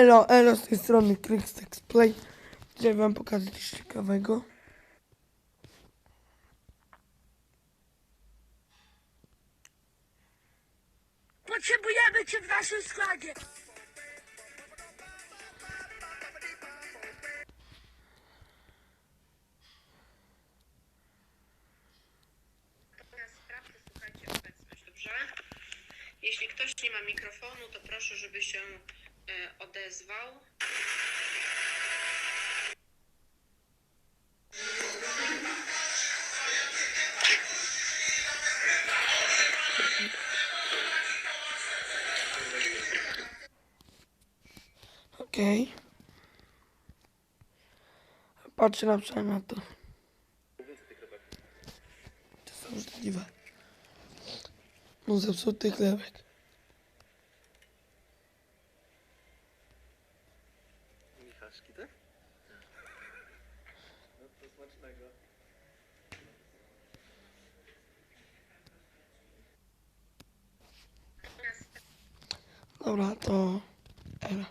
Elo, elo, z tej strony Krixtex Play. Chciałem wam pokazać coś ciekawego. Potrzebujemy cię w naszym składzie. Natomiast sprawdzę, słuchajcie, obecność, dobrze? Jeśli ktoś nie ma mikrofonu, to proszę, żeby się odezwał. Okej. Patrzę na przykład na to. To są możliwe. No zepsuty chlebek. Michaszki, tak? No to smacznego. Dobra, to... Elo.